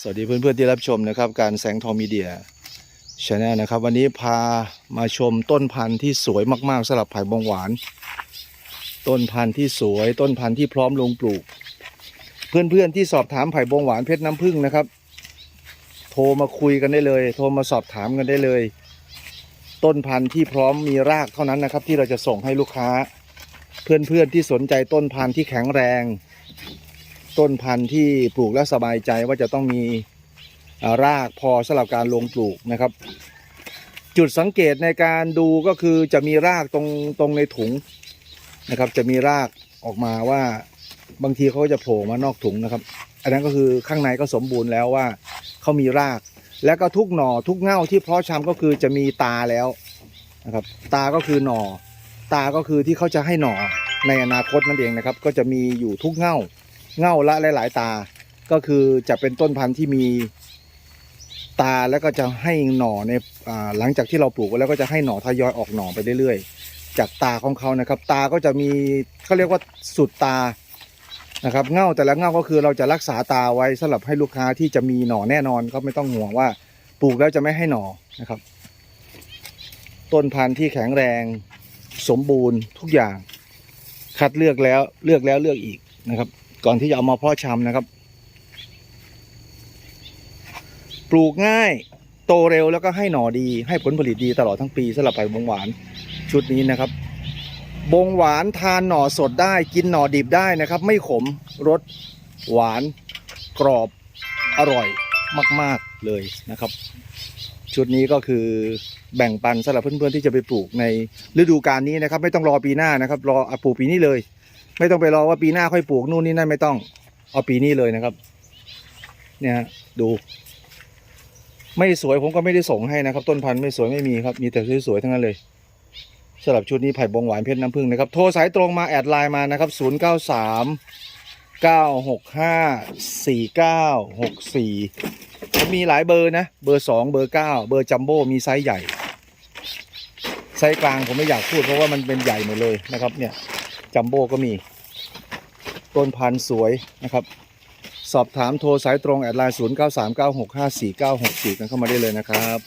สวัสดีเพื่อนๆที่รับชมนะครับ การแสงทองมีเดียชาแนลนะครับ วันนี้พามาชมต้นพันธุ์ที่สวยมากๆสำหรับไผ่บงหวาน ต้นพันธุ์ที่สวย ต้นพันธุ์ที่พร้อมลงปลูก เพื่อนๆที่สอบถามไผ่บงหวานเพชรน้ำผึ้งนะครับ โทรมาคุยกันได้เลย โทรมาสอบถามกันได้เลย ต้นพันธุ์ที่พร้อมมีรากเท่านั้นนะครับ ที่เราจะส่งให้ลูกค้า เพื่อนๆที่สนใจต้นพันธุ์ที่แข็งแรง ต้นพันธุ์ที่ปลูกแล้วสบายใจว่าจะต้องมีรากพอสำหรับการลงปลูกนะครับ จุดสังเกตในการดูก็คือจะมีรากตรงตรงในถุงนะครับ จะมีรากออกมาว่าบางทีเขาจะโผล่มานอกถุงนะครับ อันนั้นก็คือข้างในก็สมบูรณ์แล้วว่าเขามีราก แล้วก็ทุกหน่อทุกเง่าที่เพาะชำก็คือจะมีตาแล้วนะครับ ตาก็คือหน่อ ตาก็คือที่เขาจะให้หน่อในอนาคตนั่นเองนะครับ ก็จะมีอยู่ทุกเง่า เง่าละหลาย ๆ ตา ก็คือจะเป็นต้นพันธุ์ที่มีตาแล้วก็จะให้หน่อในอหลังจากที่เราปลูกแล้วก็จะให้หน่อทยอยออกหน่อไปเรื่อยๆ จากตาของเขานะครับ ตาก็จะมีเขาเรียกว่าสุดตานะครับเง่าแต่ละเง่าก็คือเราจะรักษาตาไว้สำหรับให้ลูกค้าที่จะมีหน่อแน่นอนเขาไม่ต้องห่วงว่าปลูกแล้วจะไม่ให้หน่อนะครับ ต้นพันธุ์ที่แข็งแรงสมบูรณ์ทุกอย่าง คัดเลือกแล้วเลือกแล้วเลือกอีกนะครับ ก่อนที่จะเอามาเพาะชำนะครับ ปลูกง่าย โตเร็วแล้วก็ให้หน่อดี ให้ผลผลิตดีตลอดทั้งปีสำหรับไผ่บงหวานชุดนี้นะครับ บงหวานทานหน่อสดได้ กินหน่อดิบได้นะครับ ไม่ขมรสหวานกรอบอร่อยมาก ๆ เลยนะครับ ชุดนี้ก็คือแบ่งปันสำหรับเพื่อนๆที่จะไปปลูกในฤดูกาลนี้นะครับ ไม่ต้องรอปีหน้านะครับ รอปลูกปีนี้เลย ไม่ต้องไปรอว่าปีหน้าค่อยปลูกนู่นนี่นั่นไม่ต้อง เอาปีนี้เลยนะครับ เนี่ยดู ไม่สวยผมก็ไม่ได้ส่งให้นะครับ ต้นพันธุ์ไม่สวยไม่มีครับ มีแต่สวยๆทั้งนั้นเลยสำหรับชุดนี้ไผ่บงหวานเพชรน้ำผึ้งนะครับ โทรสายตรงมาแอดไลน์มานะครับ 0 9 3 9 6 5 4 9 6 4ผมมีหลายเบอร์นะ เบอร์ 2 เบอร์ 9 เบอร์จัมโบ้มีไซส์ใหญ่ ไซส์กลางผมไม่อยากพูดเพราะว่ามันเป็นใหญ่หมดเลยนะครับเนี่ย จัมโบ้ก็มี ต้นพันธุ์สวยนะครับ สอบถามโทรสายตรงแอดไลน์ 0 9 3 9 6 5 4 9 6 4 กันเข้ามาได้เลยนะครับ